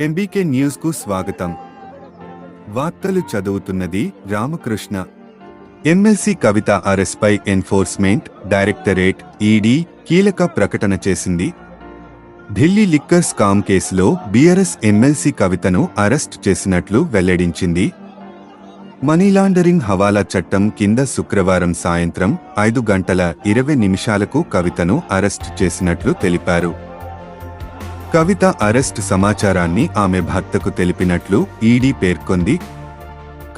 MBK న్యూస్కు స్వాగతం. వార్తలు చదువుతున్నది రామకృష్ణ. ఎమ్మెల్సీ కవిత అరెస్ట్ పై ఎన్ఫోర్స్మెంట్ డైరెక్టరేట్ ఈడీ కీలక ప్రకటన చేసింది. ఢిల్లీ లిక్కర్ స్కామ్ కేసులో బీఆర్ఎస్ ఎమ్మెల్సీ కవితను అరెస్ట్ చేసినట్లు వెల్లడించింది. మనీ లాండరింగ్ హవాలా చట్టం కింద శుక్రవారం సాయంత్రం ఐదు గంటల ఇరవై నిమిషాలకు కవితను అరెస్ట్ చేసినట్లు తెలిపారు. కవిత అరెస్ట్ సమాచారాన్ని ఆమె భర్తకు తెలిపినట్లు ఈడీ పేర్కొంది.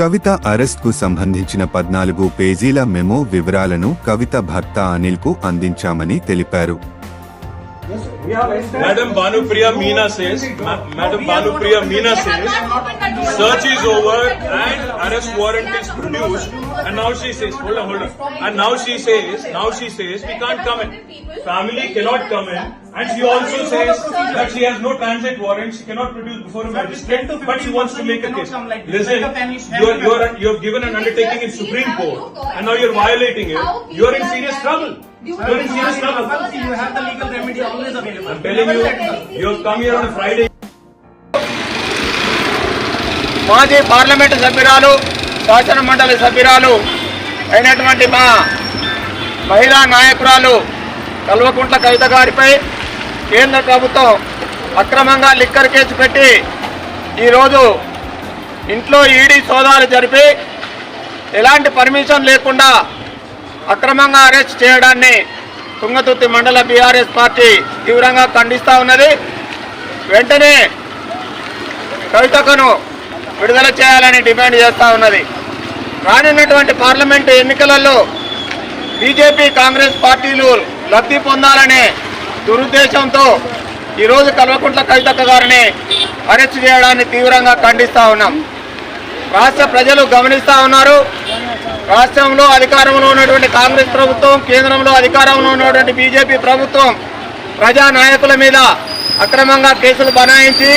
కవిత అరెస్ట్కు సంబంధించిన పద్నాలుగు పేజీల మెమో వివరాలను కవిత భర్త అనిల్కు అందించామని తెలిపారు. Madam Banupriya Meena says, Madam Banupriya Meena says, search is over and arrest warrant is produced. And now she says, hold on, hold on. And now she says, now she says, we can't come in. Family cannot come in. And she also says that she has no transit warrant, she cannot produce before a magistrate, but she wants to make a case. Listen, you're, you're, you've given an undertaking in Supreme Court, and now you're violating it. You're in serious trouble. You're in serious trouble. You have the legal remedy always available. I'm telling you, you have come here on a Friday. మాజీ parliament సభ్యురాలు శాసనమండలి సభ్యురాలు అయినటువంటి మా మహిళా నాయకురాలు కల్వకుంట్ల కవిత గారిపై కేంద్ర ప్రభుత్వం అక్రమంగా లిక్కర్ కేసు పెట్టి ఈరోజు ఇంట్లో ఈడీ సోదాలు జరిపి ఎలాంటి పర్మిషన్ లేకుండా అక్రమంగా అరెస్ట్ చేయడాన్ని తుంగతుర్తి మండల బీఆర్ఎస్ పార్టీ తీవ్రంగా ఖండిస్తూ ఉన్నది. వెంటనే కవితకును విడుదల చేయాలని డిమాండ్ చేస్తూ ఉన్నది. రానున్నటువంటి పార్లమెంటు ఎన్నికలలో బీజేపీ కాంగ్రెస్ పార్టీలు లబ్ధి పొందాలనే దురుద్దేశంతో ఈరోజు కల్వకుంట్ల కవితక్క గారిని అరెస్ట్ చేయడాన్ని తీవ్రంగా ఖండిస్తూ ఉన్నాం. రాష్ట్ర ప్రజలు గమనిస్తూ ఉన్నారు. రాష్ట్రంలో అధికారంలో ఉన్నటువంటి కాంగ్రెస్ ప్రభుత్వం కేంద్రంలో అధికారంలో ఉన్నటువంటి బీజేపీ ప్రభుత్వం ప్రజా నాయకుల మీద అక్రమంగా కేసులు బనాయించి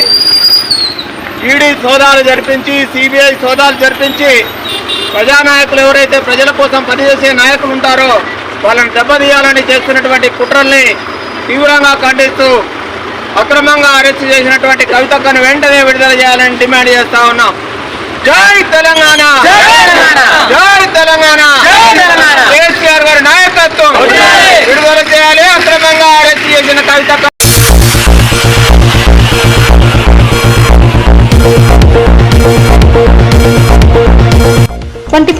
ఈడీ సోదాలు జరిపించి సిబిఐ సోదాలు జరిపించి ప్రజానాయకులు ఎవరైతే ప్రజల కోసం పనిచేసే నాయకులు ఉంటారో వాళ్ళని దెబ్బతీయాలని చేస్తున్నటువంటి కుట్రల్ని తీవ్రంగా ఖండిస్తూ అక్రమంగా అరెస్ట్ చేసినటువంటి కవితక్కను వెంటనే విడుదల చేయాలని డిమాండ్ చేస్తా ఉన్నాం. జై తెలంగాణ! జై తెలంగాణ! కేసీఆర్ గారి నాయకత్వం!